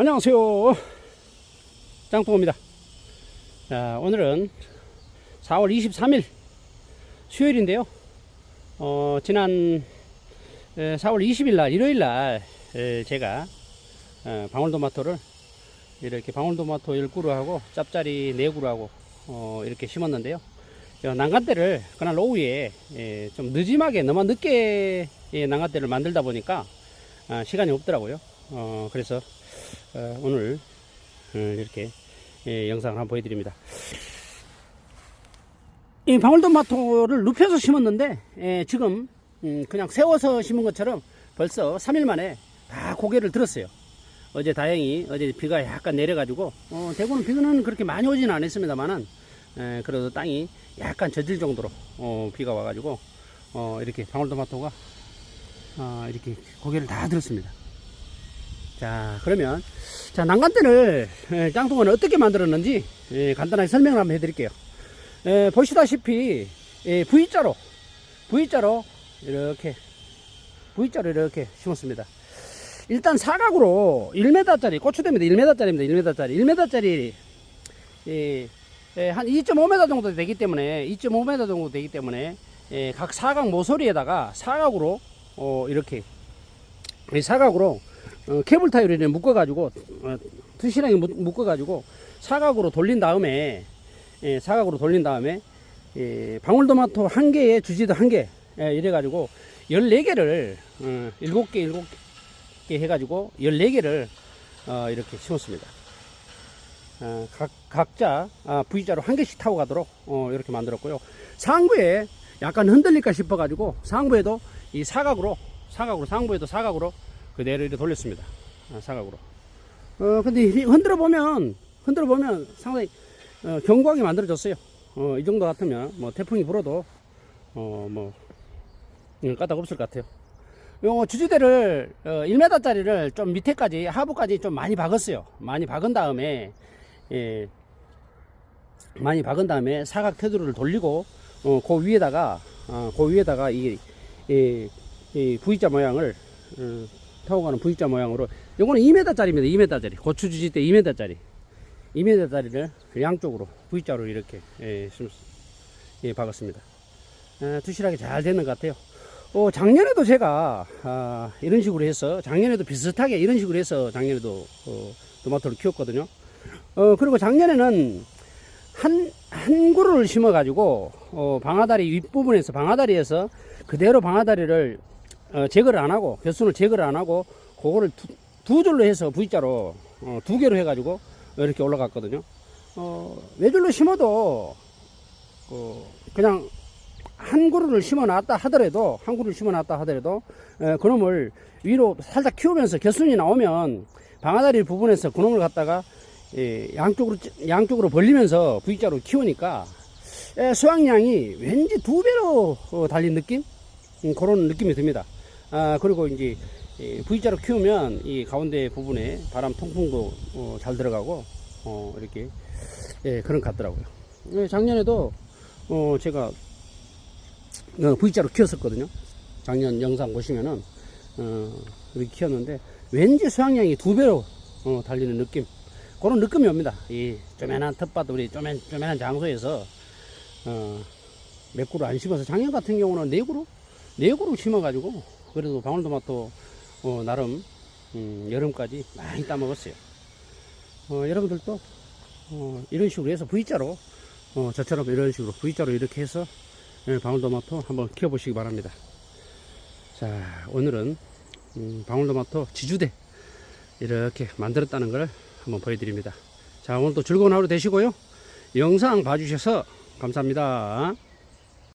안녕하세요. 짱뽕입니다. 자, 오늘은 4월 23일 수요일인데요. 어, 지난 에, 4월 20일 날, 일요일 날, 에, 제가 어, 방울토마토를 이렇게 방울토마토 10그루하고 짭짜리 4그루하고 어, 이렇게 심었는데요. 저 난간대를 그날 오후에 예, 좀 늦음하게 너무 늦게 예, 난간대를 만들다 보니까 아, 시간이 없더라고요. 어, 그래서 어, 오늘 어, 이렇게 예, 영상을 한번 보여드립니다. 이 방울토마토를 눕혀서 심었는데 예, 지금 음, 그냥 세워서 심은 것처럼 벌써 3일 만에 다 고개를 들었어요. 어제 다행히 어제 비가 약간 내려가지고 어, 대구는 비는 그렇게 많이 오지는 않았습니다만은 에, 그래도 땅이 약간 젖을 정도로 어, 비가 와가지고 어, 이렇게 방울토마토가 어, 이렇게 고개를 다 들었습니다. 자 그러면 자 난간대를 에, 짱통은 어떻게 만들었는지 에, 간단하게 설명을 한번 해드릴게요. 에, 보시다시피 에, V자로 V자로 이렇게 V자로 이렇게 심었습니다. 일단 사각으로 1m짜리 고추대입니다. 1m짜리입니다. 1m짜리 1m짜리 예, 예, 한 2.5m 정도 되기 때문에 2.5m 정도 되기 때문에 예, 각 사각 모서리에다가 사각으로 어, 이렇게 이 사각으로 어, 케이블 타이를 묶어가지고 어, 묶- 묶어가지고 사각으로 돌린 다음에 예, 사각으로 돌린 다음에 예, 방울토마토 한 개에 주지도 한 개, 예, 이래가지고 14개를, 어, 7개, 7개 해가지고 14개를, 어, 이렇게 심었습니다. 어, 각, 각자, 아, V자로 한 개씩 타고 가도록, 어, 이렇게 만들었고요. 상부에 약간 흔들릴까 싶어가지고, 상부에도 이 사각으로, 사각으로, 상부에도 사각으로 그대로 이렇게 돌렸습니다. 아, 사각으로. 어, 근데 이 흔들어 보면, 흔들어 보면 상당히, 어, 견고하게 만들어졌어요. 어, 이 정도 같으면, 뭐, 태풍이 불어도, 어, 뭐, 음, 까딱 없을 것 같아요. 요 주지대를, 어, 1m짜리를 좀 밑에까지, 하부까지 좀 많이 박았어요. 많이 박은 다음에, 예, 많이 박은 다음에 사각 테두리를 돌리고, 어, 그 위에다가, 어, 그 위에다가 이, 이, 이 V자 모양을, 어, 타고 가는 V자 모양으로, 요거는 2m짜리입니다. 2m짜리. 고추 주지대 2m짜리. 2m짜리를 양쪽으로 V자로 이렇게 예, 심- 예, 박았습니다. 에, 두실하게 잘 되는 것 같아요. 어, 작년에도 제가 아, 이런 식으로 해서 작년에도 비슷하게 이런 식으로 해서 작년에도 어, 토마토를 키웠거든요. 어, 그리고 작년에는 한, 한 그루를 심어가지고 어, 방아다리 윗부분에서 방아다리에서 그대로 방아다리를 어, 제거를 안 하고 겨순을 제거를 안 하고 그거를 두, 두 줄로 해서 V자로 어, 두 개로 해가지고 이렇게 올라갔거든요. 어, 외줄로 심어도 어, 그냥 한 그루를 심어놨다 하더라도 한 그루를 심어놨다 하더라도 에, 그놈을 위로 살짝 키우면서 겨순이 나오면 방아다리 부분에서 그놈을 갖다가 예, 양쪽으로 찌- 양쪽으로 벌리면서 V자로 키우니까 에, 수확량이 왠지 두 배로 어, 달린 느낌 음, 그런 느낌이 듭니다. 아 그리고 이제 이 V자로 키우면 이 가운데 부분에 바람 통풍도 어, 잘 들어가고 어, 이렇게 예, 그런 것 같더라고요. 예, 작년에도 어, 제가 어, V자로 키웠었거든요. 작년 영상 보시면은 어, 이렇게 키웠는데 왠지 수확량이 두 배로 어, 달리는 느낌 그런 느낌이 옵니다. 이 쪼매난 텃밭 우리 쪼맨 쪼매난 장소에서 어, 몇 그루 안 심어서 작년 같은 경우는 네 그루 네 그루 심어가지고 그래도 방울토마토 어, 나름 음, 여름까지 많이 따먹었어요. 어, 여러분들도 어, 이런 식으로 해서 V자로 어, 저처럼 이런 식으로 V자로 이렇게 해서 예, 방울토마토 한번 키워보시기 바랍니다. 자, 오늘은 음, 방울토마토 지주대 이렇게 만들었다는 걸 한번 보여드립니다. 자, 오늘도 즐거운 하루 되시고요. 영상 봐주셔서 감사합니다.